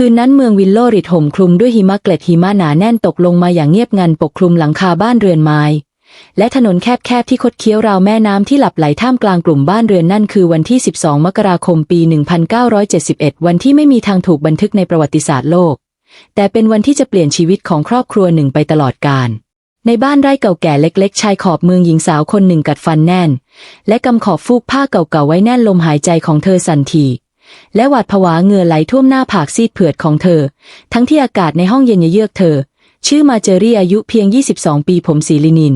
คืนนั้นเมืองวิลโลริดห่มคลุมด้วยหิมะเกล็ดหิมะหนาแน่นตกลงมาอย่างเงียบงันปกคลุมหลังคาบ้านเรือนไม้ และถนนแคบๆที่คดเคี้ยวราวแม่น้ำที่หลับไหลท่ามกลางกลุ่มบ้านเรือนนั่นคือวันที่ 12 มกราคมปี 1971 วันที่ไม่มีทางถูกบันทึกในประวัติศาสตร์โลก แต่เป็นวันที่จะเปลี่ยนชีวิตของครอบครัวหนึ่งไปตลอดกาลในบ้านไร่เก่าแก่เล็กๆ ชายขอบเมืองหญิงสาวคนหนึ่งกัดฟันแน่น และกำขอบฟูกผ้าเก่าๆไว้แน่นลมหายใจของเธอสั่นที และหวาดผวาเหงื่อไหลท่วมหน้าผากซีดเผือดของเธอ ทั้งที่อากาศในห้องเย็นเยือกเธอ ชื่อมาเจอรี่อายุเพียง 22 ปีผมสีลินิน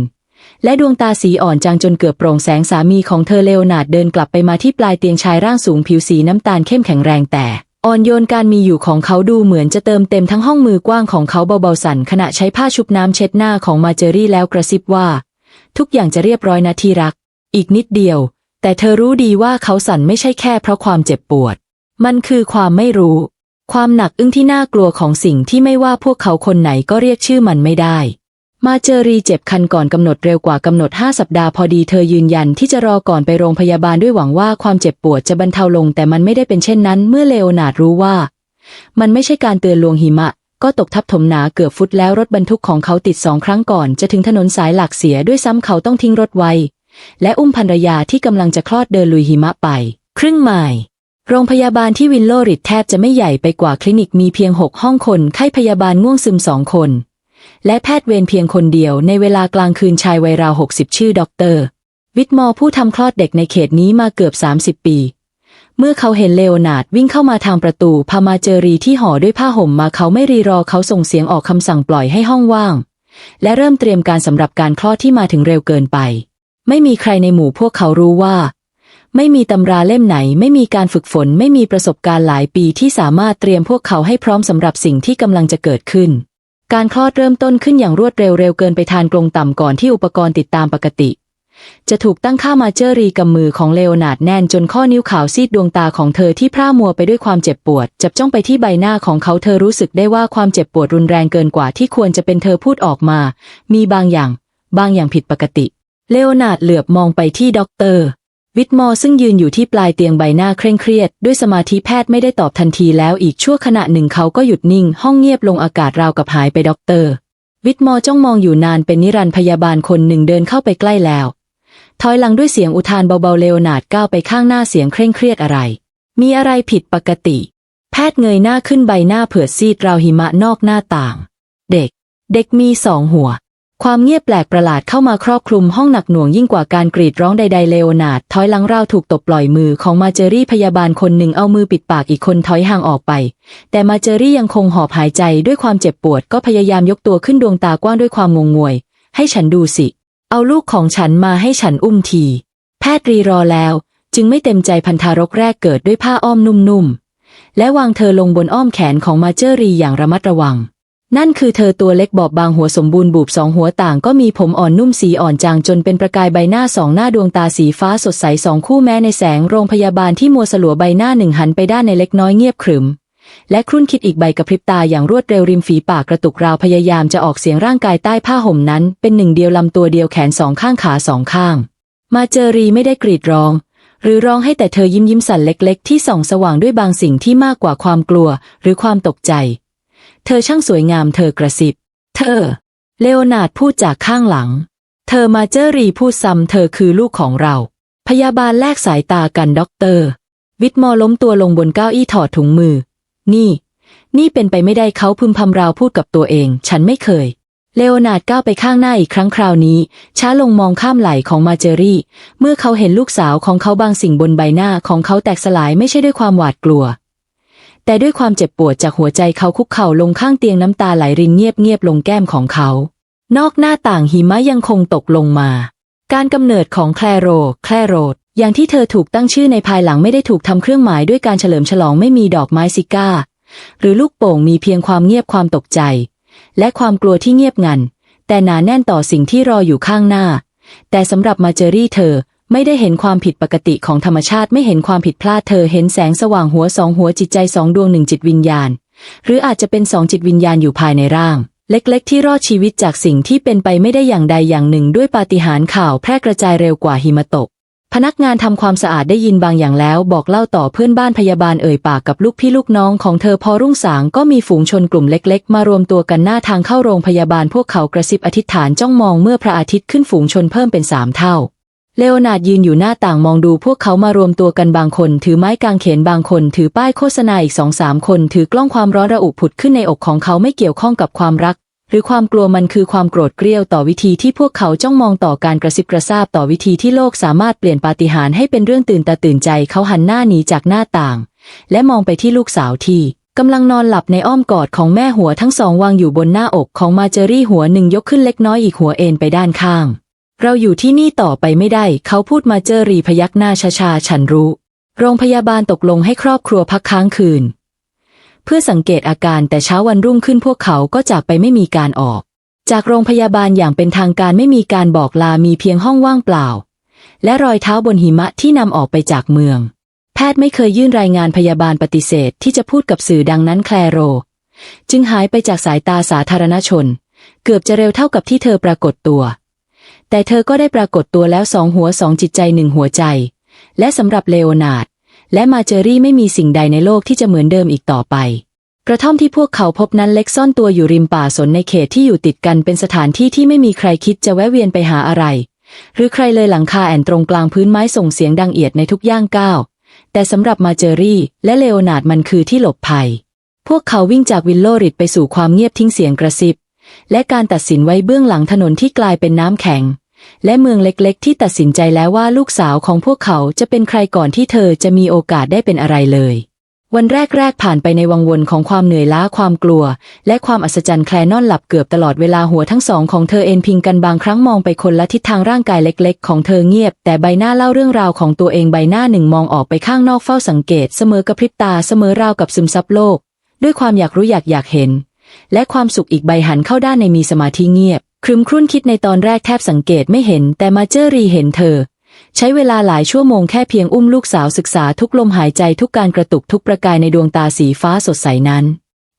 และดวงตาสีอ่อนจางจนเกือบโปร่งแสงสามีของเธอเลโอนาร์ดเดินกลับไปมาที่ปลายเตียงชายร่างสูงผิวสีน้ำตาลเข้มแข็งแรงแต่อ่อนโยนการมีอยู่ของเขาดูเหมือนจะเติมเต็มทั้งห้องมือกว้างของเขาเบาๆสั่นขณะใช้ผ้าชุบน้ำเช็ดหน้าของมาเจอรี่แล้วกระซิบว่า ทุกอย่างจะเรียบร้อยนะที่รัก อีกนิดเดียว แต่เธอรู้ดีว่าเขาสั่นไม่ใช่แค่เพราะความเจ็บปวด มันคือความไม่รู้ ความหนักอึ้งที่น่ากลัวของสิ่งที่ไม่ว่าพวกเขาคนไหนก็เรียกชื่อมันไม่ได้ มาเจอรีเจ็บคันก่อนกำหนดเร็วกว่ากำหนด 5 สัปดาห์พอดีเธอยืนยันที่จะรอก่อนไปโรงพยาบาลด้วยหวังว่าความเจ็บปวดจะบรรเทาลง แต่มันไม่ได้เป็นเช่นนั้น เมื่อเลโอนาร์ดรู้ว่า มันไม่ใช่การเตือนลวงหิมะ ก็ตกทับถมหนาเกือบฟุตแล้วรถบรรทุกของเขาติดสองครั้งก่อน จะถึงถนนสายหลักเสียด้วยซ้ำเขาต้องทิ้งรถไว้ และอุ้มภรรยาที่กำลังจะคลอดเดินลุยหิมะไป ครึ่งไมล์ โรงพยาบาลที่วินโลริดแทบจะไม่ใหญ่ไปกว่าคลินิกมีเพียงหกห้องคนไข้พยาบาลง่วงซึมสองคน และแพทย์เวรเพียงคนเดียวในเวลากลางคืนชายวัยราวหกสิบชื่อด็อกเตอร์วิทมอร์ผู้ทำคลอดเด็กในเขตนี้มาเกือบ30ปี เมื่อเขาเห็นเลโอนาร์ดวิ่งเข้ามาทางประตูพามาเจอรีที่ห่อด้วยผ้าห่มมาเขาไม่รีรอเขาส่งเสียงออกคำสั่งปล่อยให้ห้องว่าง และเริ่มเตรียมการสำหรับการคลอดที่มาถึงเร็วเกินไป ไม่มีใครในหมู่พวกเขารู้ว่า ไม่มีตำราเล่มไหน ไม่มีการฝึกฝน ไม่มีประสบการณ์หลายปีที่สามารถเตรียมพวกเขาให้พร้อมสำหรับสิ่งที่กำลังจะเกิดขึ้น การคลอดเริ่มต้นขึ้นอย่างรวดเร็วเร็วเกินไปทานกรงต่ำก่อนที่อุปกรณ์ติดตามปกติ จะถูกตั้งค่ามาเจอรีกำมือของเลโอนาร์ดแน่นจนข้อนิ้วขาวซีดดวงตาของเธอที่พร่ามัวไปด้วยความเจ็บปวด จับจ้องไปที่ใบหน้าของเขาเธอรู้สึกได้ว่าความเจ็บปวดรุนแรงเกินกว่าที่ควรจะเป็นเธอพูดออกมา มีบางอย่าง บางอย่างผิดปกติ เลโอนาร์ดเหลือบมองไปที่ด็อกเตอร์ วิทมอซึ่งยืนอยู่ที่ปลายเตียงใบหน้าเคร่งเครียด ด้วยสมาธิแพทย์ไม่ได้ตอบทันทีแล้วอีกชั่วขณะหนึ่งเขาก็หยุดนิ่ง ห้องเงียบลงอากาศราวกับหายไปด็อกเตอร์ วิทมอจ้องมองอยู่นานเป็นนิรันดร์พยาบาลคนหนึ่งเดินเข้าไปใกล้แล้ว ถอยหลังด้วยเสียงอุทานเบาๆเลโอนาร์ดก้าวไปข้างหน้าเสียงเคร่งเครียดอะไร มีอะไรผิดปกติ แพทย์เงยหน้าขึ้นใบหน้าเผือดซีดราวหิมะนอกหน้าต่าง เด็ก เด็กมีสองหัว ความเงียบแปลกประหลาดเข้ามาครอบคลุมห้องหนักหน่วงยิ่งกว่าการกรีดร้องใดๆเลโอนาร์ดถอยหลังราวถูกตบปล่อยมือของมาเจอรี่พยาบาลคนหนึ่งเอามือปิดปากอีกคนถอยห่างออกไป แต่มาเจอรี่ยังคงหอบหายใจด้วยความเจ็บปวดก็พยายามยกตัวขึ้นดวงตากว้างด้วยความงงงวย ให้ฉันดูสิ เอาลูกของฉันมาให้ฉันอุ้มที แพทย์รีรอแล้ว จึงไม่เต็มใจพันธารกแรกเกิดด้วยผ้าอ้อมนุ่มๆและวางเธอลงบนอ้อมแขนของมาเจอรี่อย่างระมัดระวัง นั่นคือเธอตัวเล็กบอบบางหัวสมบูรณ์บูบสองหัวต่างก็มีผมอ่อนนุ่มสีอ่อนจางจนเป็นประกายใบหน้าสองหน้าดวงตาสีฟ้าสดใสสองคู่แม้ในแสงโรงพยาบาลที่มัวสลัวใบหน้าหนึ่งหันไปด้านในเล็กน้อยเงียบขรึม และครุ่นคิดอีกใบกระพริบตาอย่างรวดเร็วริมฝีปากกระตุกราวพยายามจะออกเสียงร่างกายใต้ผ้าห่มนั้น เป็นหนึ่งเดียวลำตัวเดียวแขนสองข้างขาสองข้าง มาเจอรีไม่ได้กรีดร้อง หรือร้องให้แต่เธอยิ้มยิ้มสั่นเล็ก ๆ ที่ส่องสว่างด้วยบางสิ่งที่มากกว่าความกลัว หรือความตกใจ เธอช่างสวยงามเธอกระซิบ เธอ เลโอนาร์ดพูดจากข้างหลัง เธอมาเจอรีพูดซ้ำเธอคือลูกของเรา พยาบาลแลกสายตากันด็อกเตอร์ วิทมอล้มตัวลงบนเก้าอี้ถอดถุงมือ นี่ นี่เป็นไปไม่ได้เขาพึมพำราวพูดกับตัวเอง ฉันไม่เคย เลโอนาร์ดก้าวไปข้างหน้าอีกครั้งคราวนี้ ช้าลงมองข้ามไหล่ของมาเจอรี่ เมื่อเขาเห็นลูกสาวของเขาบางสิ่งบนใบหน้าของเขาแตกสลายไม่ใช่ด้วยความหวาดกลัว แต่ด้วยความเจ็บปวดจากหัวใจเขาคุกเข่าลงข้างเตียงน้ำตาไหลรินเงียบๆลงแก้มของเขา นอกหน้าต่างหิมะยังคงตกลงมา การกำเนิดของแคลโร แคลโรดอย่างที่เธอถูกตั้งชื่อในภายหลังไม่ได้ถูกทำเครื่องหมายด้วยการเฉลิมฉลองไม่มีดอกไม้ซิก้า หรือลูกโป่งมีเพียงความเงียบความตกใจ และความกลัวที่เงียบงัน แต่หนาแน่นต่อสิ่งที่รออยู่ข้างหน้า แต่สำหรับมาเจอรี่เธอ ไม่ได้เห็นความผิดปกติของธรรมชาติไม่เห็นความผิดพลาดเธอเห็นแสงสว่างหัวสองหัวจิตใจสองดวงหนึ่งจิตวิญญาณ หรืออาจจะเป็นสองจิตวิญญาณอยู่ภายในร่าง เล็กๆ ที่รอดชีวิตจากสิ่งที่เป็นไปไม่ได้อย่างใดอย่างหนึ่ง ด้วยปาฏิหาริย์ข่าวแพร่กระจายเร็วกว่าหิมะตก พนักงานทำความสะอาดได้ยินบางอย่างแล้ว บอกเล่าต่อเพื่อนบ้านพยาบาลเอ่ยปากกับลูกพี่ลูกน้องของเธอพอรุ่งสางก็มีฝูงชนกลุ่มเล็ก ๆ มารวมตัวกันหน้าทางเข้าโรงพยาบาลพวกเขากระซิบอธิษฐานจ้องมองเมื่อพระอาทิตย์ขึ้นฝูงชนเพิ่มเป็นสามเท่า เลโอนาร์ดยืนอยู่หน้าต่างมองดูพวกเขามารวมตัวกันบางคน ถือไม้กางเขนบางคน ถือป้ายโฆษณาอีกสองสามคน ถือกล้องความร้อนระอุผุดขึ้นในอกของเขาไม่เกี่ยวข้องกับความรัก หรือความกลัวมันคือความโกรธเกรี้ยวต่อวิธีที่พวกเขาจ้องมองต่อการกระซิบกระซาบต่อวิธีที่โลกสามารถเปลี่ยนปาฏิหาริย์ให้เป็นเรื่องตื่นตาตื่นใจเขาหันหน้าหนีจากหน้าต่าง และมองไปที่ลูกสาวที่กำลังนอนหลับในอ้อมกอดของแม่หัวทั้งสองวางอยู่บนหน้าอกของมาเจอรี่หัวหนึ่งยกขึ้นเล็กน้อยอีกหัวเอ็นไปด้านข้าง เราอยู่ที่นี่ต่อไปไม่ได้ เขาพูดมาเจอรีพยักหน้าชาๆฉันรู้ โรงพยาบาลตกลงให้ครอบครัวพักค้างคืน เพื่อสังเกตอาการแต่เช้าวันรุ่งขึ้นพวกเขาก็จากไปไม่มีการออก จากโรงพยาบาลอย่างเป็นทางการไม่มีการบอกลามีเพียงห้องว่างเปล่า และรอยเท้าบนหิมะที่นำออกไปจากเมือง แพทย์ไม่เคยยื่นรายงานพยาบาลปฏิเสธที่จะพูดกับสื่อดังนั้นแคลโร จึงหายไปจากสายตาสาธารณชน เกือบจะเร็วเท่ากับที่เธอปรากฏตัว แต่เธอก็ได้ปรากฏตัวแล้วสองหัวสองจิตใจหนึ่งหัวใจ และสำหรับเลโอนาร์ดและมาเจอรี่ไม่มีสิ่งใดในโลกที่จะเหมือนเดิมอีกต่อไป กระท่อมที่พวกเขาพบนั้นเล็กซ่อนตัวอยู่ริมป่าสนในเขตที่อยู่ติดกันเป็นสถานที่ที่ไม่มีใครคิดจะแวะเวียนไปหาอะไร หรือใครเลยหลังคาแอนตรงกลางพื้นไม้ส่งเสียงดังเอียดในทุกย่างก้าวแต่สำหรับมาเจอรี่ และเลโอนาร์ดมันคือที่หลบภัย พวกเขาวิ่งจากวิลโลริดไปสู่ความเงียบทิ้งเสียงกระซิบ และการตัดสินไว้เบื้องหลังถนนที่กลายเป็นน้ำแข็ง และเมืองเล็กๆ ที่ตัดสินใจแล้วว่าลูกสาวของพวกเขาจะเป็นใครก่อนที่เธอจะมีโอกาสได้เป็นอะไรเลย วันแรกๆผ่านไปในวังวนของความเหนื่อยล้าความกลัว และความอัศจรรย์แคลนอนหลับเกือบตลอดเวลาหัวทั้งสองของเธอเอนพิงกันบางครั้งมองไปคนละทิศทางร่างกายเล็กๆ ของเธอเงียบ แต่ใบหน้าเล่าเรื่องราวของตัวเองใบหน้าหนึ่งมองออกไปข้างนอกเฝ้าสังเกต เสมอกระพริบตาเสมอราวกับซึมซับโลก ด้วยความอยากรู้อยากอยากเห็น และความสุขอีกใบหันเข้าด้านในมีสมาธิเงียบ ครึมครุ่นคิดในตอนแรกแทบสังเกตไม่เห็น แต่มาเจอรีเห็นเธอ ใช้เวลาหลายชั่วโมงแค่เพียงอุ้มลูกสาวศึกษาทุกลมหายใจทุกการกระตุกทุกประกายในดวงตาสีฟ้าสดใสนั้น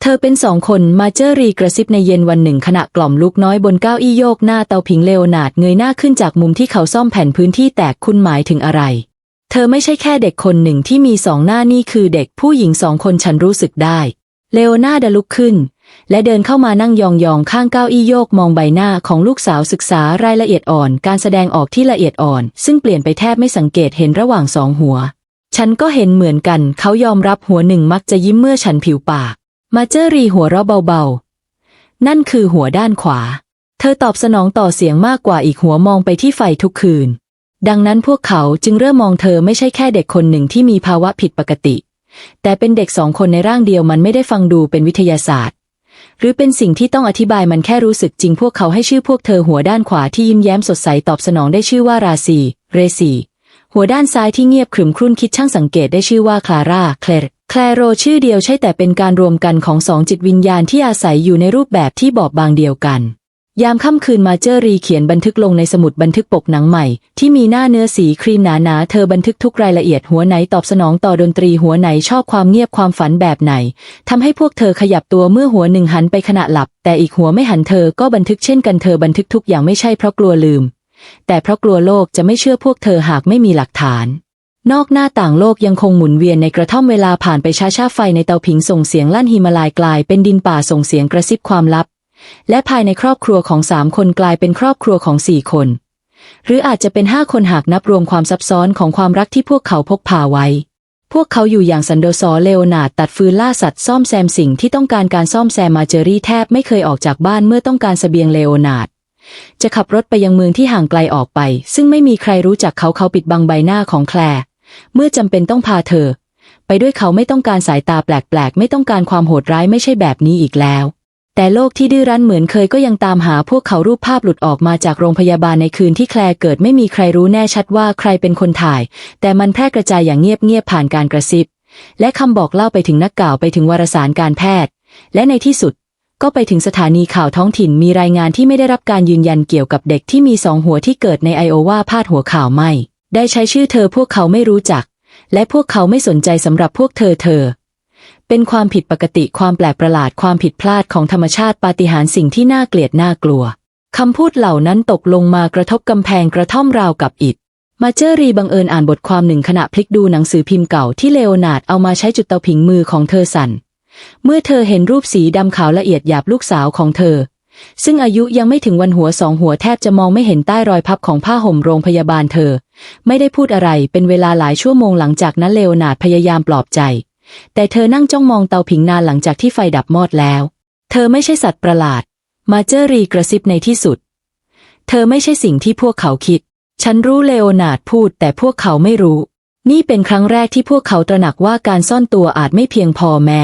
เธอเป็นสองคนมาเจอรีกระซิบในเย็นวันหนึ่งขณะกล่อมลูกน้อยบนเก้าอี้โยกหน้าเตาผิงเลโอนาร์ดเงยหน้าขึ้นจากมุมที่เขาซ่อมแผ่นพื้นที่แตกคุณหมายถึงอะไร เธอไม่ใช่แค่เด็กคนหนึ่งที่มีสองหน้านี่คือเด็กผู้หญิงสองคนฉันรู้สึกได้เลโอนาร์ดลุกขึ้น และเดินเข้ามานั่งยองๆข้างเก้าอี้โยกมองใบหน้าของลูกสาวศึกษารายละเอียดอ่อน การแสดงออกที่ละเอียดอ่อน ซึ่งเปลี่ยนไปแทบไม่สังเกตเห็นระหว่างสองหัว ฉันก็เห็นเหมือนกัน เขายอมรับหัวหนึ่งมักจะยิ้มเมื่อฉันผิวปาก มาเจอรีหัวเราะเบาๆ นั่นคือหัวด้านขวา เธอตอบสนองต่อเสียงมากกว่าอีกหัวมองไปที่ไฟทุกคืน ดังนั้นพวกเขาจึงเริ่มมองเธอไม่ใช่แค่เด็กคนหนึ่งที่มีภาวะผิดปกติ แต่เป็นเด็กสองคนในร่างเดียวมันไม่ได้ฟังดูเป็นวิทยาศาสตร์ หรือเป็นสิ่งที่ต้องอธิบายมันแค่รู้สึกจริงพวกเขาให้ชื่อพวกเธอหัวด้านขวาที่ยิ้มแย้มสดใสตอบสนองได้ชื่อว่าราศีเรซีหัวด้านซ้ายที่เงียบขรึมครุ่นคิดช่างสังเกตได้ชื่อว่าคลาร่าแคลร์แคลโรชื่อเดียวใช่แต่เป็นการรวมกันของสองจิตวิญญาณที่อาศัยอยู่ในรูปแบบที่บอบบางเดียวกัน ยามค่ำคืนมาเจอรีเขียนบันทึกลงในสมุดบันทึกปกหนังใหม่ ที่มีหน้าเนื้อสีครีมหนาๆเธอบันทึกทุกรายละเอียดหัวไหนตอบสนองต่อดนตรีหัวไหนชอบความเงียบความฝันแบบไหนทำให้พวกเธอขยับตัวเมื่อหัวหนึ่งหันไปขณะหลับ แต่อีกหัวไม่หันเธอก็บันทึกเช่นกันเธอบันทึกทุกอย่างไม่ใช่เพราะกลัวลืม แต่เพราะกลัวโลกจะไม่เชื่อพวกเธอหากไม่มีหลักฐาน นอกหน้าต่างโลกยังคงหมุนเวียนในกระท่อมเวลาผ่านไปช้าช้าๆไฟในเตาผิงส่งเสียงลั่นหิมาลายกลายเป็นดินป่าส่งเสียงกระซิบความลับ และภายในครอบครัวของสามคนกลายเป็นครอบครัวของสี่คน หรืออาจจะเป็นห้าคนหากนับรวมความซับซ้อนของความรักที่พวกเขาพกพาไว้ พวกเขาอยู่อย่างสันโดษเลโอนาดตัดฟืนล่าสัตว์ซ่อมแซมสิ่งที่ต้องการการซ่อมแซมมาเจอรี่แทบไม่เคยออกจากบ้านเมื่อต้องการเสบียงเลโอนาดจะขับรถไปยังเมืองที่ห่างไกลออกไป ซึ่งไม่มีใครรู้จักเขาเขาปิดบังใบหน้าของแคลร์เมื่อจำเป็นต้องพาเธอ ไปด้วยเขาไม่ต้องการสายตาแปลกๆ ไม่ต้องการความโหดร้ายไม่ใช่แบบนี้อีกแล้ว แต่โลกที่ดื้อรั้นเหมือนเคยก็ยังตามหาพวกเขารูปภาพหลุดออกมาจากโรงพยาบาลในคืนที่แคลร์เกิดไม่มีใครรู้แน่ชัดว่าใครเป็นคนถ่าย แต่มันแพร่กระจายอย่างเงียบๆผ่านการกระซิบ และคำบอกเล่าไปถึงนักข่าวไปถึงวารสารการแพทย์ และในที่สุด ก็ไปถึงสถานีข่าวท้องถิ่นมีรายงานที่ไม่ได้รับการยืนยันเกี่ยวกับเด็กที่มีสองหัวที่เกิดในไอโอวาพาดหัวข่าวไม่ ได้ใช้ชื่อเธอพวกเขาไม่รู้จัก และพวกเขาไม่สนใจสำหรับพวกเธอเธอ เป็นความผิดปกติความแปลกประหลาดความผิดพลาดของธรรมชาติปาฏิหาริย์สิ่งที่น่าเกลียดน่ากลัวคำพูดเหล่านั้นตกลงมากระทบกำแพงกระท่อมราวกับอิฐมาเจอรีบังเอิญอ่านบทความหนึ่งขณะพลิกดูหนังสือพิมพ์เก่าที่เลโอนาร์ดเอามาใช้จุดเตาผิงมือของเธอสั่น เมื่อเธอเห็นรูปสีดำขาวละเอียดหยาบลูกสาวของเธอ ซึ่งอายุยังไม่ถึงวันหัวสองหัวแทบจะมองไม่เห็นใต้รอยพับของผ้าห่มโรงพยาบาลเธอ ไม่ได้พูดอะไรเป็นเวลาหลายชั่วโมงหลังจากนั้นเลโอนาร์ดพยายามปลอบใจ แต่เธอนั่งจ้องมองเตาผิงนานหลังจากที่ไฟดับมอดแล้ว เธอไม่ใช่สัตว์ประหลาด มาเจอรีกระซิบในที่สุด เธอไม่ใช่สิ่งที่พวกเขาคิด ฉันรู้เลโอนาร์ดพูด แต่พวกเขาไม่รู้ นี่เป็นครั้งแรกที่พวกเขาตระหนักว่าการซ่อนตัวอาจไม่เพียงพอแม่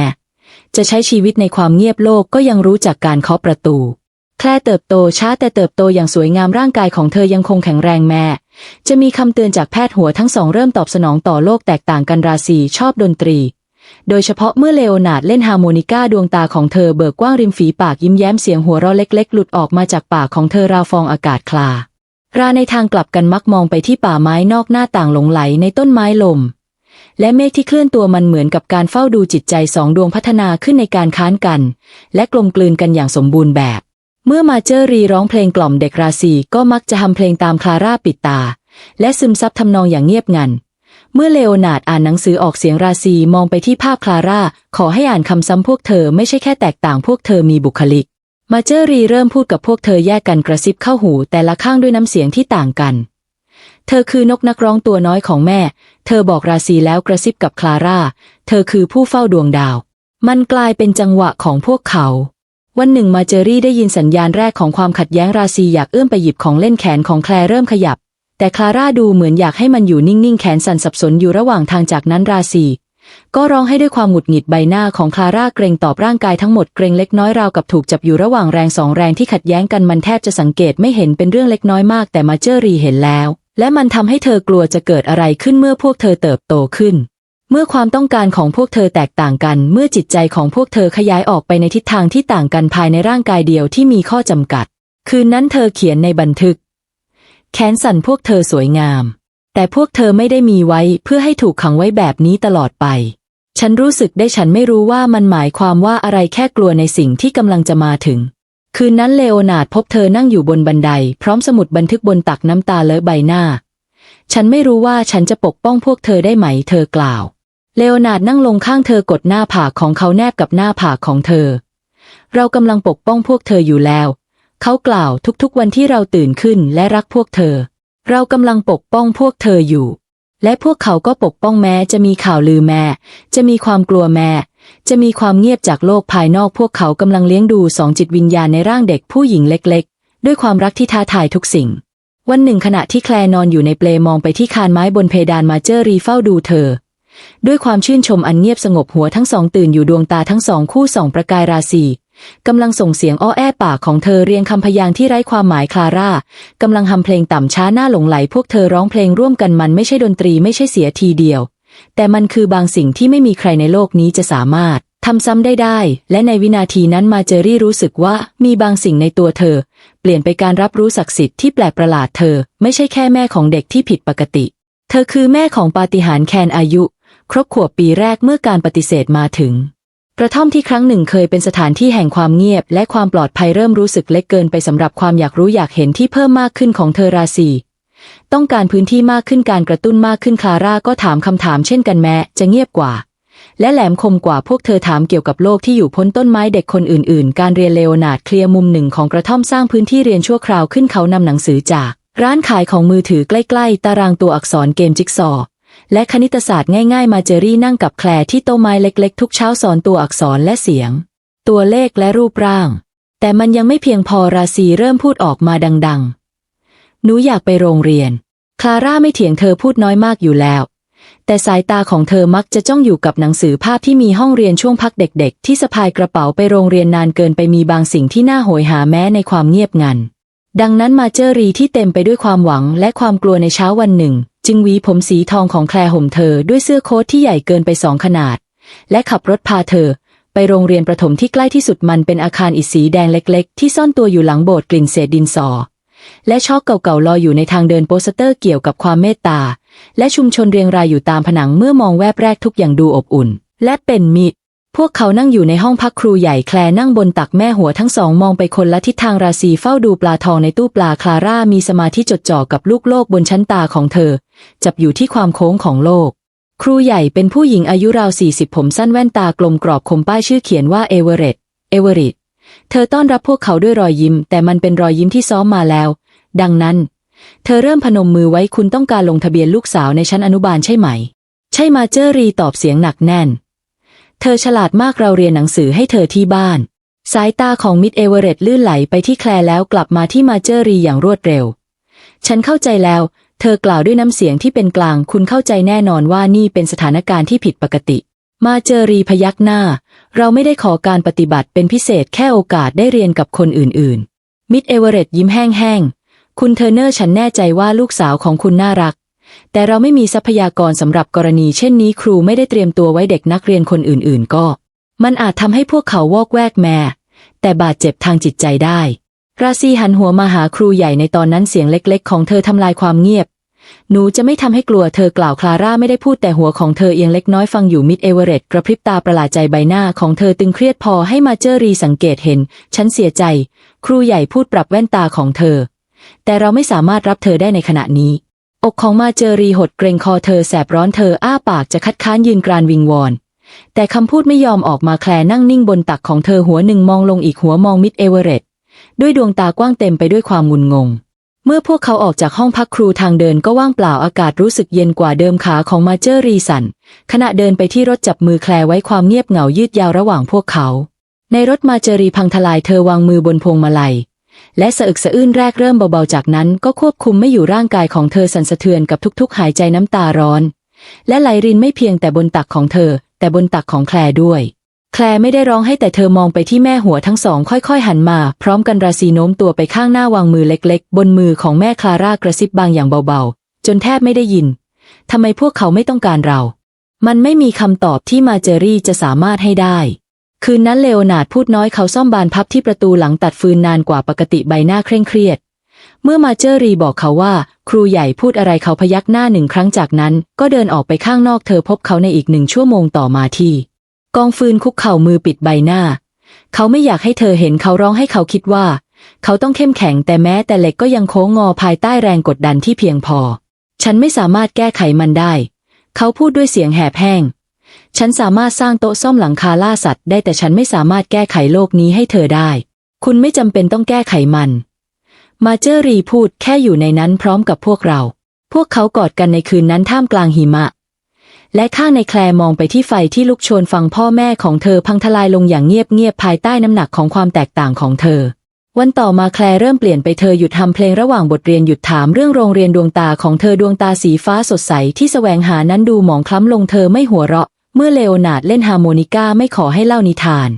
จะใช้ชีวิตในความเงียบโลกก็ยังรู้จักการเคาะประตูแคลเติบโตช้าแต่เติบโตอย่างสวยงามร่างกายของเธอยังคงแข็งแรงแม่ จะมีคำเตือนจากแพทย์หัวทั้งสองเริ่มตอบสนองต่อโลกแตกต่างกันราศีชอบดนตรี โดยเฉพาะเมื่อเลโอนาร์ดเล่นฮาร์โมนิก้าดวงตาของเธอเบิกกว้างริมฝีปากยิ้มแย้มเสียงหัวเราะเล็ก ๆ หลุดออกมาจากปากของเธอราวฟองอากาศคลาราในทางกลับกันมักมองไปที่ป่าไม้นอกหน้าต่างหลงไหลในต้นไม้ลม และเมฆที่เคลื่อนตัวมันเหมือนกับการเฝ้าดูจิตใจสองดวงพัฒนาขึ้นในการค้านกัน และกลมกลืนกันอย่างสมบูรณ์แบบ เมื่อมาเจอรีร้องเพลงกล่อมเด็กราศีก็มักจะทำเพลงตามคลาร่าปิดตา และซึมซับทำนองอย่างเงียบงัน เมื่อเลโอนาร์ดอ่านหนังสือออกเสียงราศีมองไปที่ภาพคลาร่า ขอให้อ่านคำซ้ำพวกเธอไม่ใช่แค่แตกต่างพวกเธอมีบุคลิก มาเจอรีเริ่มพูดกับพวกเธอแยกกันกระซิบเข้าหูแต่ละข้างด้วยน้ำเสียงที่ต่างกัน เธอคือนกนักร้องตัวน้อยของแม่ เธอบอกราศีแล้วกระซิบกับคลาร่า เธอคือผู้เฝ้าดวงดาว มันกลายเป็นจังหวะของพวกเขาวันหนึ่งมาเจอรี่ได้ยินสัญญาณแรกของความขัดแย้งราศีอยากเอื้อมไปหยิบของเล่นแขนของแคลเริ่มขยับ แต่คลาร่าดูเหมือนอยากให้มันอยู่นิ่งๆ แขนสั่นสับสนอยู่ระหว่างทางจากนั้นราศีก็ร้องให้ด้วยความหงุดหงิดใบหน้าของคลาร่าเกรงตอบร่างกายทั้งหมดเกรงเล็กน้อยราวกับถูกจับอยู่ระหว่างแรงสองแรงที่ขัดแย้งกันมันแทบจะสังเกตไม่เห็นเป็นเรื่องเล็กน้อยมาก แต่มาเจอรีเห็นแล้ว และมันทำให้เธอกลัวจะเกิดอะไรขึ้นเมื่อพวกเธอเติบโตขึ้น เมื่อความต้องการของพวกเธอแตกต่างกัน เมื่อจิตใจของพวกเธอขยายออกไปในทิศทางที่ต่างกันภายในร่างกายเดียวที่มีข้อจำกัด คืนนั้นเธอเขียนในบันทึก แขนสั่นพวกเธอสวยงาม แต่พวกเธอไม่ได้มีไว้เพื่อให้ถูกขังไว้แบบนี้ตลอดไป ฉันรู้สึกได้ฉันไม่รู้ว่ามันหมายความว่าอะไรแค่กลัวในสิ่งที่กำลังจะมาถึง คืนนั้นเลโอนาร์ดพบเธอนั่งอยู่บนบันได พร้อมสมุดบันทึกบนตักน้ำตาเลอะใบหน้า ฉันไม่รู้ว่าฉันจะปกป้องพวกเธอได้ไหม เธอกล่าว เลโอนาร์ดนั่งลงข้างเธอกดหน้าผากของเขาแนบกับหน้าผากของเธอ เรากำลังปกป้องพวกเธออยู่แล้ว เขากล่าวทุกๆวันที่เราตื่นขึ้นและรักพวกเธอ เรากำลังปกป้องพวกเธออยู่ และพวกเขาก็ปกป้องแม้จะมีข่าวลือแม่ จะมีความกลัวแม่ จะมีความเงียบจากโลกภายนอกพวกเขากำลังเลี้ยงดูสองจิตวิญญาณในร่างเด็กผู้หญิงเล็กๆ ด้วยความรักที่ท้าทายทุกสิ่ง วันหนึ่งขณะที่แคลนอนอยู่ในเปลมองไปที่คานไม้บนเพดานมาเจอรีเฝ้าดูเธอด้วยความชื่นชมอันเงียบสงบหัวทั้งสองตื่นอยู่ดวงตาทั้งสองคู่ส่องประกายราศี กำลังส่งเสียงอ้อแอปากของเธอเรียงคำพยางค์ที่ไร้ความหมายคลาร่ากำลังทำเพลงต่ำช้าหน้าหลงไหล พวกเธอร้องเพลงร่วมกันมันไม่ใช่ดนตรีไม่ใช่เสียทีเดียว แต่มันคือบางสิ่งที่ไม่มีใครในโลกนี้จะสามารถทำซ้ำได้ได้ และในวินาทีนั้นมาเจอรี่รู้สึกว่ามีบางสิ่งในตัวเธอ เปลี่ยนไปการรับรู้ศักดิ์สิทธิ์ที่แปลกประหลาดเธอ ไม่ใช่แค่แม่ของเด็กที่ผิดปกติ เธอคือแม่ของปาฏิหาริย์แคนอายุ ครบขวบปีแรกเมื่อการปฏิเสธมาถึง กระท่อมที่ครั้งหนึ่งเคยเป็นสถานที่แห่งความเงียบ และความปลอดภัยเริ่มรู้สึกเล็กเกินไปสำหรับความอยากรู้อยากเห็นที่เพิ่มมากขึ้นของเธอราศีต้องการพื้นที่มากขึ้นการกระตุ้นมากขึ้นคลาร่าก็ถามคำถามเช่นกันแม้จะเงียบกว่า และแหลมคมกว่าพวกเธอถามเกี่ยวกับโลกที่อยู่พ้นต้นไม้เด็กคนอื่นๆ การเรียนเลโอนาร์ดเคลียร์มุมหนึ่งของกระท่อมสร้างพื้นที่เรียนชั่วคราวขึ้นเขานำหนังสือจาก ร้านขายของมือถือใกล้ ๆ ตารางตัวอักษรเกมจิ๊กซอ และคณิตศาสตร์ง่ายๆ มาเจอรี่นั่งกับแคลที่โต๊ะไม้เล็กๆ ทุกเช้าสอนตัวอักษรและเสียง ตัวเลขและรูปร่าง แต่มันยังไม่เพียงพอราศีเริ่มพูดออกมาดังๆ หนูอยากไปโรงเรียน คลาร่าไม่เถียงเธอพูดน้อยมากอยู่แล้ว แต่สายตาของเธอมักจะจ้องอยู่กับหนังสือภาพที่มีห้องเรียนช่วงพักเด็กๆ ที่สะพายกระเป๋าไปโรงเรียนนานเกินไปมีบางสิ่งที่น่าโหยหาแม้ในความเงียบงันดังนั้นมาเจอรีที่เต็มไปด้วยความหวังและความกลัวในเช้าวันหนึ่ง จึงหวีผมสีทองของแคลห่มเธอด้วยเสื้อโค้ทที่ใหญ่เกินไปสองขนาด และขับรถพาเธอ ไปโรงเรียนประถมที่ใกล้ที่สุดมันเป็นอาคารอิฐสีแดงเล็กๆ ที่ซ่อนตัวอยู่หลังโบสถ์กลิ่นเศษดินสอ และชอกเก่าๆลอยอยู่ในทางเดินโปสเตอร์เกี่ยวกับความเมตตา และชุมชนเรียงรายอยู่ตามผนังเมื่อมองแวบแรกทุกอย่างดูอบอุ่น และเป็นมิตร พวกเขานั่งอยู่ในห้องพักครูใหญ่แคลนั่งบนตักแม่หัวทั้งสองมองไปคนละทิศทางราศีเฝ้าดูปลาทองในตู้ปลาคลาร่ามีสมาธิจดจ่อกับลูกโลกบนชั้นตาของเธอ จับอยู่ที่ความโค้งของโลก ครูใหญ่เป็นผู้หญิงอายุราวสี่สิบผมสั้นแว่นตากลมกรอบคมป้ายชื่อเขียนว่าเอเวอเรตเอเวอริตเธอต้อนรับพวกเขาด้วยรอยยิ้ม แต่มันเป็นรอยยิ้มที่ซ้อมมาแล้ว ดังนั้น เธอเริ่มพนมมือไว้คุณต้องการลงทะเบียนลูกสาวในชั้นอนุบาลใช่ไหม ใช่มาเจอรีตอบเสียงหนักแน่น เธอฉลาดมากเราเรียนหนังสือให้เธอที่บ้าน สายตาของมิดเอเวอเรตลื่นไหลไปที่แคลร์แล้วกลับมาที่มาเจอรีอย่างรวดเร็ว ฉันเข้าใจแล้ว เธอกล่าวด้วยน้ำเสียงที่เป็นกลาง คุณเข้าใจแน่นอนว่านี่เป็นสถานการณ์ที่ผิดปกติ มาเจอรีพยักหน้า เราไม่ได้ขอการปฏิบัติเป็นพิเศษแค่โอกาสได้เรียนกับคนอื่นๆ มิดเอเวอเรตยิ้มแห้งๆ คุณเทอร์เนอร์ฉันแน่ใจว่าลูกสาวของคุณน่ารัก แต่เราไม่มีทรัพยากรสำหรับกรณีเช่นนี้ครูไม่ได้เตรียมตัวไว้เด็กนักเรียนคนอื่น ๆ ก็ มันอาจทำให้พวกเขาวอกแวกแม่แต่บาดเจ็บทางจิตใจได้ ราซีหันหัวมาหาครูใหญ่ในตอนนั้นเสียงเล็ก ๆ ของเธอทำลายความเงียบ หนูจะไม่ทำให้กลัวเธอกล่าวคลาร่าไม่ได้พูดแต่หัวของเธอเอียงเล็กน้อยฟังอยู่มิดเอเวอเรตกระพริบตาประหลาดใจใบหน้าของเธอตึงเครียดพอให้มาเจอรีสังเกตเห็น ฉันเสียใจ ครูใหญ่พูดปรับแว่นตาของเธอ แต่เราไม่สามารถรับเธอได้ในขณะนี้ อกของมาเจอรีหดเกรงคอเธอแสบร้อนเธออ้าปากจะคัดค้านยืนกรานวิงวอน แต่คำพูดไม่ยอมออกมาแคลนั่งนิ่งบนตักของเธอหัวหนึ่งมองลงอีกหัวมองมิดเอเวอเรตด้วยดวงตากว้างเต็มไปด้วยความงุนงง เมื่อพวกเขาออกจากห้องพักครูทางเดินก็ว่างเปล่าอากาศรู้สึกเย็นกว่าเดิมขาของมาเจอรีสันขณะเดินไปที่รถจับมือแคลไว้ความเงียบเหงายืดยาวระหว่างพวกเขา ในรถมาเจอรีพังทลายเธอวางมือบนพวงมาลัย และสะอึกสะอื้นแรกเริ่มเบาๆจากนั้นก็ควบคุมไม่อยู่ร่างกายของเธอสั่นสะเทือนกับทุกๆ หายใจน้ำตาร้อน และไหลรินไม่เพียงแต่บนตักของเธอ แต่บนตักของแคลด้วย แคลไม่ได้ร้องให้แต่เธอมองไปที่แม่หัวทั้งสองค่อยๆ หันมา พร้อมกันราศีโน้มตัวไปข้างหน้าวางมือเล็กๆ บนมือของแม่คลาร่ากระซิบบางอย่างเบาๆ จนแทบไม่ได้ยินทำไมพวกเขาไม่ต้องการเรา มันไม่มีคำตอบที่มาเจอรี่จะสามารถให้ได้ คืนนั้นเลโอนาดพูดน้อยเขาซ่อมบานพับที่ประตูหลังตัดฟืนนานกว่าปกติใบหน้าเคร่งเครียด เมื่อมาเจอรีบอกเขาว่า ครูใหญ่พูดอะไรเขาพยักหน้าหนึ่งครั้งจากนั้น ก็เดินออกไปข้างนอกเธอพบเขาในอีกหนึ่งชั่วโมงต่อมาที่ กองฟืนคุกเข่ามือปิดใบหน้า เขาไม่อยากให้เธอเห็นเขาร้องให้เขาคิดว่า เขาต้องเข้มแข็งแต่แม้แต่เหล็กก็ยังโค้งงอภายใต้แรงกดดันที่เพียงพอ ฉันไม่สามารถแก้ไขมันได้ เขาพูดด้วยเสียงแหบแห้ง ฉันสามารถสร้างโต๊ะซ่อมหลังคาล่าสัตว์ได้แต่ฉันไม่สามารถแก้ไขโลกนี้ให้เธอได้ คุณไม่จำเป็นต้องแก้ไขมัน มาเจอรีพูดแค่อยู่ในนั้นพร้อมกับพวกเรา พวกเขากอดกันในคืนนั้นท่ามกลางหิมะ และข้างในแคลมองไปที่ไฟที่ลุกโชนฟังพ่อแม่ของเธอพังทลายลงอย่างเงียบๆภายใต้น้ำหนักของความแตกต่างของเธอวันต่อมาแคลเริ่มเปลี่ยนไปเธอหยุดทำเพลงระหว่างบทเรียนหยุดถามเรื่องโรงเรียนดวงตาของเธอดวงตาสีฟ้าสดใสที่แสวงหานั้นดูหมองคล้ำลงเธอไม่หัวเราะ เมื่อเลโอนาร์ดเล่นฮาร์โมนิกาไม่ขอให้เล่านิทาน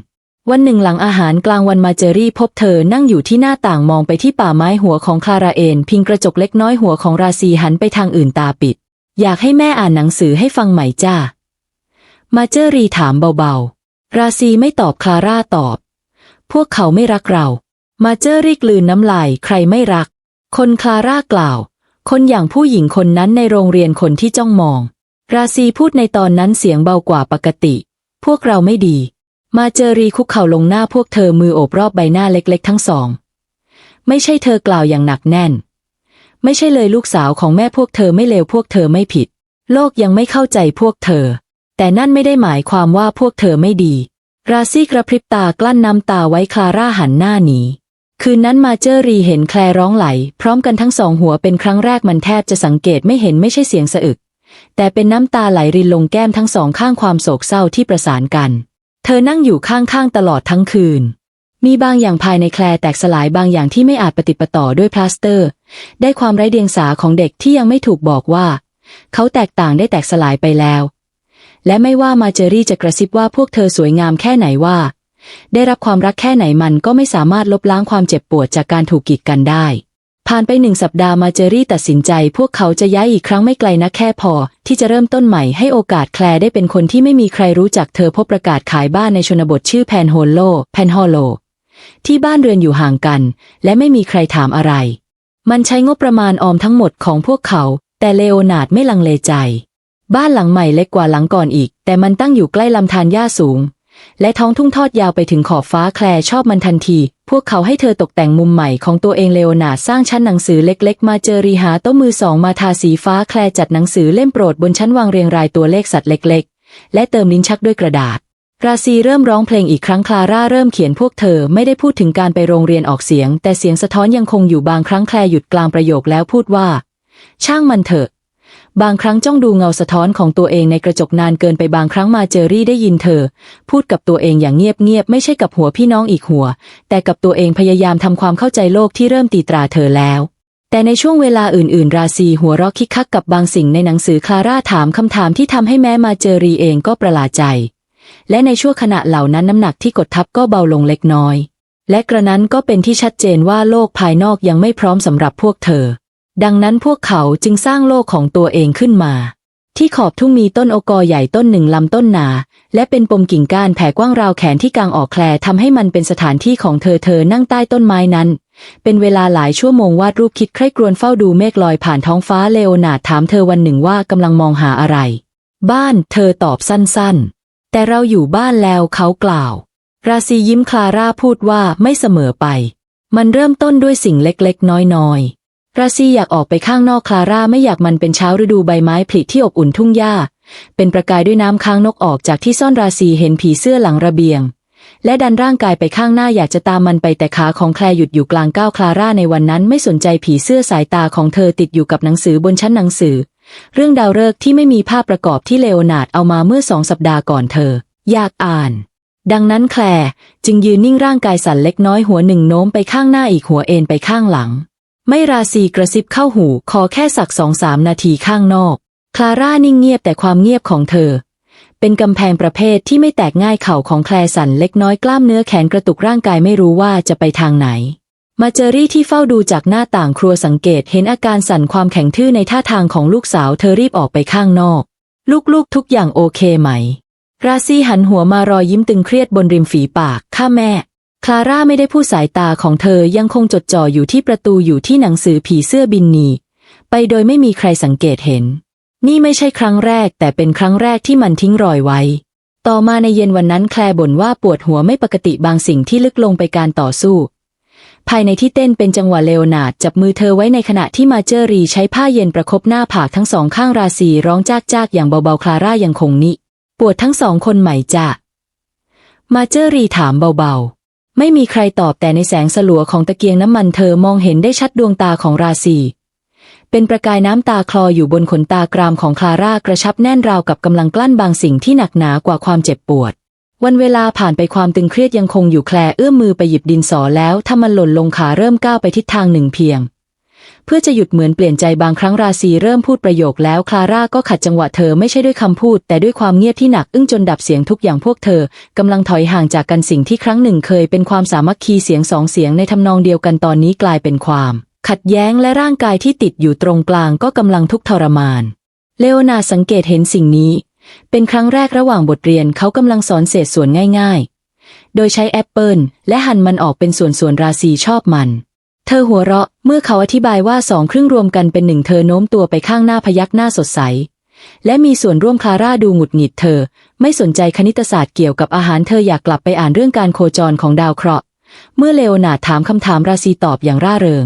วันหนึ่งหลังอาหารกลางวันมาเจอรี่พบเธอนั่งอยู่ที่หน้าต่างมองไปที่ป่าไม้หัวของคลาราเอน พิงกระจกเล็กน้อยหัวของราซีหันไปทางอื่นตาปิด อยากให้แม่อ่านหนังสือให้ฟังใหม่จ้ามาเจอรีถามเบาๆ ราซีไม่ตอบคลาร่าตอบ พวกเขาไม่รักเรา มาเจอรีกลืนน้ำลายใครไม่รัก คนคลาร่ากล่าว คนอย่างผู้หญิงคนนั้นในโรงเรียนคนที่จ้องมอง ราซีพูดในตอนนั้นเสียงเบากว่าปกติ พวกเราไม่ดี มาเจอรีคุกเข่าลงหน้าพวกเธอมือโอบรอบใบหน้าเล็กๆ ทั้งสอง ไม่ใช่เธอกล่าวอย่างหนักแน่น ไม่ใช่เลยลูกสาวของแม่พวกเธอไม่เลวพวกเธอไม่ผิด โลกยังไม่เข้าใจพวกเธอ แต่นั่นไม่ได้หมายความว่าพวกเธอไม่ดี ราซี่กระพริบตากลั้นน้ำตาไว้คลาร่าหันหน้าหนีคืนนั้นมาเจอรีเห็นแคลร้องไหล พร้อมกันทั้งสองหัวเป็นครั้งแรกมันแทบจะสังเกตไม่เห็นไม่ใช่เสียงสะอึก แต่เป็นน้ำตาไหลรินลงแก้มทั้งสองข้างความโศกเศร้าที่ประสานกัน เธอนั่งอยู่ข้างๆตลอดทั้งคืน มีบางอย่างภายในแคลแตกสลายบางอย่างที่ไม่อาจปฏิปต่อด้วยพลาสเตอร์ ได้ความไร้เดียงสาของเด็กที่ยังไม่ถูกบอกว่า เขาแตกต่างได้แตกสลายไปแล้ว และไม่ว่ามาเจอรี่จะกระซิบว่าพวกเธอสวยงามแค่ไหนว่า ได้รับความรักแค่ไหนมันก็ไม่สามารถลบล้างความเจ็บปวดจากการถูกกีดกันได้ ผ่านไปหนึ่งสัปดาห์มาเจอรี่ตัดสินใจ พวกเขาจะย้ายอีกครั้งไม่ไกลนักแค่พอ ที่จะเริ่มต้นใหม่ให้โอกาสแคลร์ได้เป็นคนที่ไม่มีใครรู้จักเธอพบประกาศขายบ้านในชนบทชื่อแพนโฮโลแพนฮอลโลที่บ้านเรือนอยู่ห่างกัน และไม่มีใครถามอะไร มันใช้งบประมาณออมทั้งหมดของพวกเขา แต่เลโอนาร์ดไม่ลังเลใจ บ้านหลังใหม่เล็กกว่าหลังก่อนอีก แต่มันตั้งอยู่ใกล้ลำธารหญ้าสูง และท้องทุ่งทอดยาวไปถึงขอบฟ้าแคลชอบมันทันที พวกเขาให้เธอตกแต่งมุมใหม่ของตัวเองเลโอนาสร้างชั้นหนังสือเล็กๆ มาเจอรีหาโต๊ะมือสองมาทาสีฟ้าแคลจัดหนังสือเล่มโปรดบนชั้นวางเรียงรายตัวเลขสัตว์เล็กๆ และเติมลิ้นชักด้วยกระดาษ ราซีเริ่มร้องเพลงอีกครั้งคลาร่าเริ่มเขียนพวกเธอไม่ได้พูดถึงการไปโรงเรียนออกเสียง แต่เสียงสะท้อนยังคงอยู่บางครั้งแคลหยุดกลางประโยคแล้วพูดว่า ช่างมันเถอะ บางครั้งจ้องดูเงาสะท้อนของตัวเองในกระจกนานเกินไปบางครั้งมาเจอรี่ได้ยินเธอ พูดกับตัวเองอย่างเงียบๆไม่ใช่กับหัวพี่น้องอีกหัว แต่กับตัวเองพยายามทำความเข้าใจโลกที่เริ่มตีตราเธอแล้วแต่ในช่วงเวลาอื่นๆ ราซีหัวเราะคิกคักกับบางสิ่งในหนังสือคลาร่าถามคำถามที่ทำให้แม้มาเจอรีเองก็ประหลาดใจ และในช่วงขณะเหล่านั้นน้ำหนักที่กดทับก็เบาลงเล็กน้อย และกระนั้นก็เป็นที่ชัดเจนว่าโลกภายนอกยังไม่พร้อมสำหรับพวกเธอ ดังนั้นพวกเขาจึงสร้างโลกของตัวเองขึ้นมา ที่ขอบทุ่งมีต้นโอกอใหญ่ต้นหนึ่งลำต้นหนา และเป็นปมกิ่งก้านแผ่กว้างราวแขนที่กางออกแคลทำให้มันเป็นสถานที่ของเธอเธอนั่งใต้ต้นไม้นั้น เป็นเวลาหลายชั่วโมงวาดรูปคิดใคร่ครวญเฝ้าดูเมฆลอยผ่านท้องฟ้าเลโอนาดถามเธอวันหนึ่งว่ากำลังมองหาอะไร บ้านเธอตอบสั้นๆ แต่เราอยู่บ้านแล้วเขากล่าว ราซียิ้มคลาร่าพูดว่าไม่เสมอไป มันเริ่มต้นด้วยสิ่งเล็กๆ น้อยๆ ราซีอยากออกไปข้างนอกคลาร่าไม่อยากมันเป็นเช้าฤดูใบไม้ผลิที่อบอุ่นทุ่งหญ้า เป็นประกายด้วยน้ำค้างนกออกจากที่ซ่อนราซีเห็นผีเสื้อหลังระเบียง และดันร่างกายไปข้างหน้าอยากจะตามมันไปแต่ขาของแคลหยุดอยู่กลางก้าวคลาร่าในวันนั้นไม่สนใจผีเสื้อสายตาของเธอติดอยู่กับหนังสือบนชั้นหนังสือ เรื่องดาวฤกษ์ที่ไม่มีภาพประกอบที่เลโอนาร์ดเอามาเมื่อสองสัปดาห์ก่อนเธอ อยากอ่าน ดังนั้นแคลจึงยืนนิ่งร่างกายสั่นเล็กน้อยหัวหนึ่งโน้มไปข้างหน้าอีกหัวเอ็นไปข้างหลัง ไม่ราศีกระซิบเข้าหู ขอแค่สักสองสามนาทีข้างนอก คลาร่านิ่งเงียบแต่ความเงียบของเธอ เป็นกำแพงประเภทที่ไม่แตกง่ายเข่าของแคลสันเล็กน้อยกล้ามเนื้อแขนกระตุกร่างกายไม่รู้ว่าจะไปทางไหน มาเจอรี่ที่เฝ้าดูจากหน้าต่างครัวสังเกตเห็นอาการสั่นความแข็งทื่อในท่าทางของลูกสาวเธอรีบออกไปข้างนอก ลูกๆทุกอย่างโอเคไหม ราซีหันหัวมารอยยิ้มตึงเครียดบนริมฝีปากข้าแม่ คลาร่าไม่ได้พูดสายตาของเธอยังคงจดจ่ออยู่ที่ประตูอยู่ที่หนังสือผีเสื้อบินหนีไปโดยไม่มีใครสังเกตเห็น นี่ไม่ใช่ครั้งแรก แต่เป็นครั้งแรกที่มันทิ้งรอยไว้ ต่อมาในเย็นวันนั้นแคลบ่นว่าปวดหัวไม่ปกติบางสิ่งที่ลึกลงไปการต่อสู้ ภายในที่เต้นเป็นจังหวะเลโอนาดจับมือเธอไว้ในขณะที่มาเจอรีใช้ผ้าเย็นประคบหน้าผากทั้งสองข้างราศีร้องจากจากๆอย่างเบาๆคลาร่ายังคงนิปวดทั้งสองคนไหมจ้ะมาเจอรีถามเบาๆ ไม่มีใครตอบแต่ในแสงสลัวของตะเกียงน้ำมันเธอมองเห็นได้ชัดดวงตาของราศีเป็นประกายน้ำตาคลออยู่บนขนตากรามของคลาร่ากระชับแน่นราวกับกำลังกลั้นบางสิ่งที่หนักหนากว่าความเจ็บปวด วันเวลาผ่านไปความตึงเครียดยังคงอยู่แคลเอื้อมมือไปหยิบดินสอแล้วถ้ามันหล่นลงขาเริ่มก้าวไปทิศทางหนึ่งเพียง เพื่อจะหยุดเหมือนเปลี่ยนใจบางครั้งราศีเริ่มพูดประโยคแล้วคลาร่าก็ขัดจังหวะเธอไม่ใช่ด้วยคำพูด แต่ด้วยความเงียบที่หนักอึ้งจนดับเสียงทุกอย่างพวกเธอกำลังถอยห่างจากกันสิ่งที่ครั้งหนึ่งเคยเป็นความสามัคคีเสียงสองเสียงในทำนองเดียวกันตอนนี้กลายเป็นความ ขัดแย้งและร่างกายที่ติดอยู่ตรงกลางก็กำลังทุกข์ทรมาน เลโอนาสังเกตเห็นสิ่งนี้ เป็นครั้งแรกระหว่างบทเรียนเขากำลังสอนเศษส่วนง่าย ๆ โดยใช้แอปเปิลและหั่นมันออกเป็นส่วนๆราศีชอบมัน เธอหัวเราะเมื่อเขาอธิบายว่าสองครึ่งรวมกันเป็นหนึ่งเธอโน้มตัวไปข้างหน้าพยักหน้าสดใส และมีส่วนร่วมคลาร่าดูหงุดหงิดเธอ ไม่สนใจคณิตศาสตร์เกี่ยวกับอาหารเธออยากกลับไปอ่านเรื่องการโคจรของดาวเคราะห์เมื่อเลโอนาร์ถามคำถามราศีตอบอย่างร่าเริง